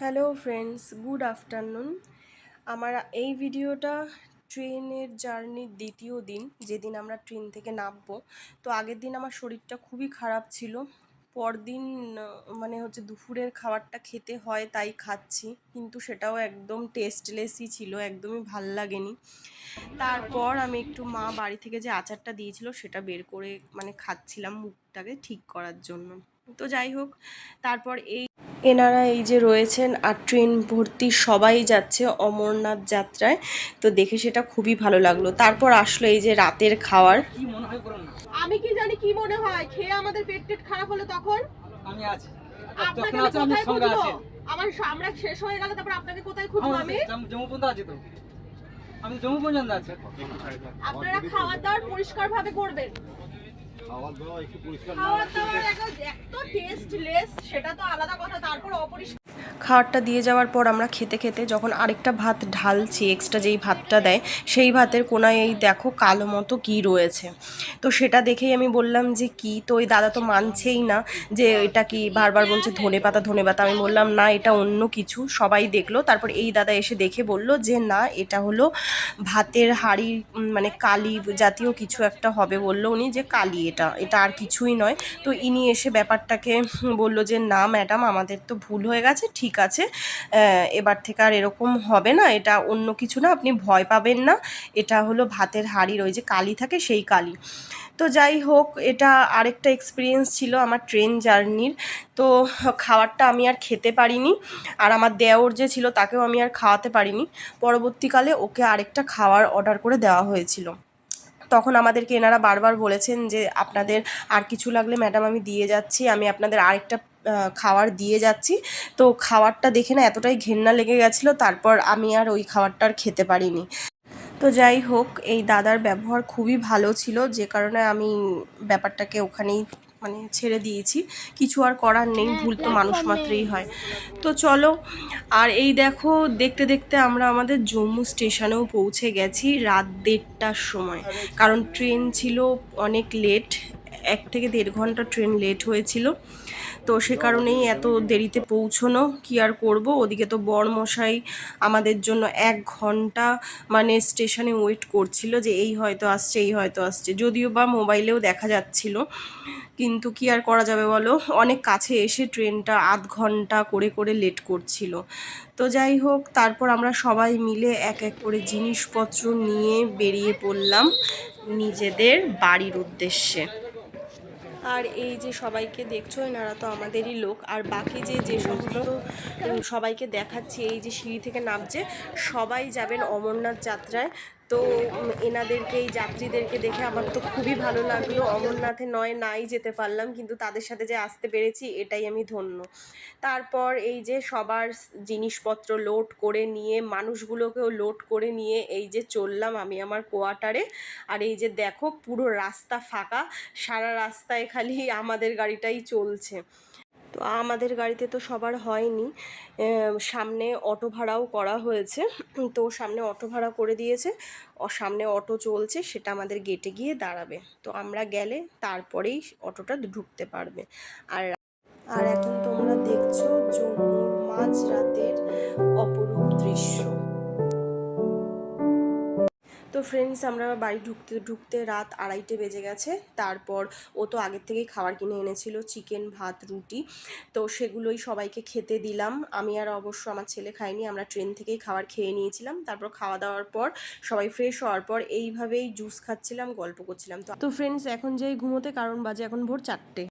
Hello friends, good afternoon. আমার এই ভিডিওটা ট্রেনের জার্নির দ্বিতীয় দিন, যেদিন আমরা ট্রেন থেকে নামবো। তো আগের দিন আমার শরীরটা খুবই খারাপ ছিল। পরদিন মানে হচ্ছে দুপুরের খাবারটা খেতে হয় তাই খাচ্ছি, কিন্তু সেটাও একদম টেস্টলেসই ছিল, একদমই ভালো লাগেনি। তারপর আমি একটু মা বাড়ি থেকে যে আচারটা দিয়েছিল, সেটা বের করে মানে খাচ্ছিলাম মুখটাকে ঠিক করার জন্য। তো যাই হোক, তারপর এই এনারা এই যে রয়েছেন আর ট্রেন ভর্তি সবাই যাচ্ছে অমরনাথ যাত্রায়। তো দেখে সেটা খুবই ভালো লাগল। তারপর আসলো এই যে রাতের খাওয়ার। আমি কি জানি কি মনে হয়? খেয়ে আমাদের পেট টেট খারাপ হলো তখন? আমি আছি। আপনাকে আমি আছে আমি সঙ্গে আছি। আমার আমরা শেষ হয়ে গেলে তারপর আপনাকে কোথায় খুঁজবো আমি? জম্মু পর্যন্ত আছি তো। আমি জম্মু পর্যন্ত আছি। আপনারা খাওয়া দাওয়ার পরিষ্কার ভাবে করবেন। খাওয়া দাওয়ার এত টেস্টলেস সেটা তো আলাদা কথা তারপর অপরিষ্কার খাবারটা দিয়ে যাওয়ার পর আমরা খেতে খেতে যখন আরেকটা ভাত ঢালছি এক্সট্রা যেই ভাতটা দেয়, সেই ভাতের কোনায় এই দেখো কালো মতো কি রয়েছে। তো সেটা দেখেই আমি বললাম যে, কি? তো ওই দাদা তো মানছেই না যে, এটা কি? বারবার বলছে, ধনে পাতা ধনে পাতা। আমি বললাম, না, এটা অন্য কিছু। সবাই দেখল, তারপর এই দাদা এসে দেখে বলল যে, না, এটা হলো ভাতের হাঁড়ি মানে কালি জাতীয় কিছু একটা হবে। বলল উনি যে, কালি এটা। এটা আর কিছুই নয়। তো ইনি এসে ব্যাপারটাকে বলল যে, না, ম্যাডাম, আমাদের তো ভুল হয়ে গেছে, ঠিক আছে। এবার থেকে আর এরকম হবে না, এটা অন্য কিছু না, আপনি ভয় পাবেন না। এটা হলো ভাতের হাঁড়ির ওই যে কালি থাকে সেই কালি। তো যাই হোক, এটা আরেকটা এক্সপিরিয়েন্স ছিল আমার ট্রেন জার্নির তো খাবারটা আমি আর খেতে পারিনি, আর আমার দেওর যে ছিল তাকেও আমি আর খাওয়াতে পারিনি। পরবর্তীকালে ওকে আরেকটা খাওয়ার অর্ডার করে দেওয়া হয়েছিল। তখন আমাদেরকে এনারা বারবার বলেছেন যে, আপনাদের আর কিছু লাগলে ম্যাডাম আমি দিয়ে যাচ্ছি, আমি আপনাদের আরেকটা খাবার দিয়ে যাচ্ছি। তো খাবারটা দেখে না এতটাই ঘেন্না লেগে গেছিল তারপর আমি আর ওই খাবারটা আর খেতে পারিনি। তো যাই হোক এই দাদার ব্যবহার খুবই ভালো ছিল যে কারণে আমি ব্যাপারটাকে ওখানেই মানে ছেড়ে দিয়েছি। কিছু আর করার নেই ভুল তো মানুষ মাত্রই হয়। তো চলো আর এই দেখো দেখতে দেখতে আমরা আমাদের জম্মু স্টেশনেও পৌঁছে গেছি রাত দেড়টার সময়। কারণ ট্রেন ছিল অনেক লেট এক থেকে দেড় ঘণ্টা ট্রেন লেট হয়েছিল। তো সে কারণেই এত দেরিতে পৌঁছনো কি আর করব? ওদিকে তো বরমশাই আমাদের জন্য এক ঘণ্টা মানে স্টেশনে ওয়েট করছিল যে এই হয়তো আসছে, এই হয়তো আসছে। যদিও বা মোবাইলেও দেখা যাচ্ছিল, কিন্তু কি আর করা যাবে বলো? অনেক কাছে এসে ট্রেনটা আধ ঘণ্টা করে করে লেট করছিল। তো যাই হোক, তারপর আমরা সবাই মিলে এক এক করে জিনিসপত্র নিয়ে বেরিয়ে পড়লাম নিজেদের বাড়ির উদ্দেশ্যে। আর এই যে সবাইকে দেখছ, এনারা তো আমাদেরই লোক। আর বাকি যে যে সমস্ত সবাইকে দেখাচ্ছি, এই যে সিঁড়ি থেকে নামছে, সবাই যাবেন অমরনাথ যাত্রায়। তো এনাদেরকে, এই যাত্রীদেরকে দেখে আমার তো খুবই ভালো লাগল। অমরনাথে নয়, নাই যেতে পারলাম, কিন্তু তাদের সাথে যে আসতে পেরেছি, এটাই আমি ধন্য। তারপর এই যে সবার জিনিসপত্র লোড করে নিয়ে, মানুষগুলোকেও লোড করে নিয়ে, এই যে চললাম আমি আমার কোয়ার্টারে। আর এই যে দেখো, পুরো রাস্তা ফাঁকা, সারা রাস্তায় খালি আমাদের গাড়িটাই চলছে। তো আমাদের গাড়িতে তো সবার হয়নি। সামনে অটো ভাড়াও করা হয়েছে। তো সামনে অটো ভাড়া করে দিয়েছে। ও সামনে অটো চলছে, সেটা আমাদের গেটে গিয়ে দাঁড়াবে। তো আমরা গেলে তারপরেই অটোটা ঢুকতে পারবে। আর আর এখন তোমরা দেখছ জম্মুর মাঝরাতের অপরূপ দৃশ্য। ফ্রেন্ডস আমরা বাড়ি ঢুকতে ঢুকতে রাত আড়াইটে বেজে গেছে। তারপর ও তো আগের থেকেই খাবার কিনে এনেছিল চিকেন ভাত, রুটি। তো সেগুলোই সবাইকে খেতে দিলাম। আমি আর অবশ্য আমার ছেলে খাইনি, আমরা ট্রেন থেকেই খাবার খেয়ে নিয়েছিলাম। তারপর খাওয়া দাওয়ার পর, সবাই ফ্রেশ হওয়ার পর এইভাবেই জুস খাচ্ছিলাম, গল্প করছিলাম। তো ফ্রেন্ডস এখন যেই ঘুমোতে, কারণ বাজে এখন ভোর চারটে।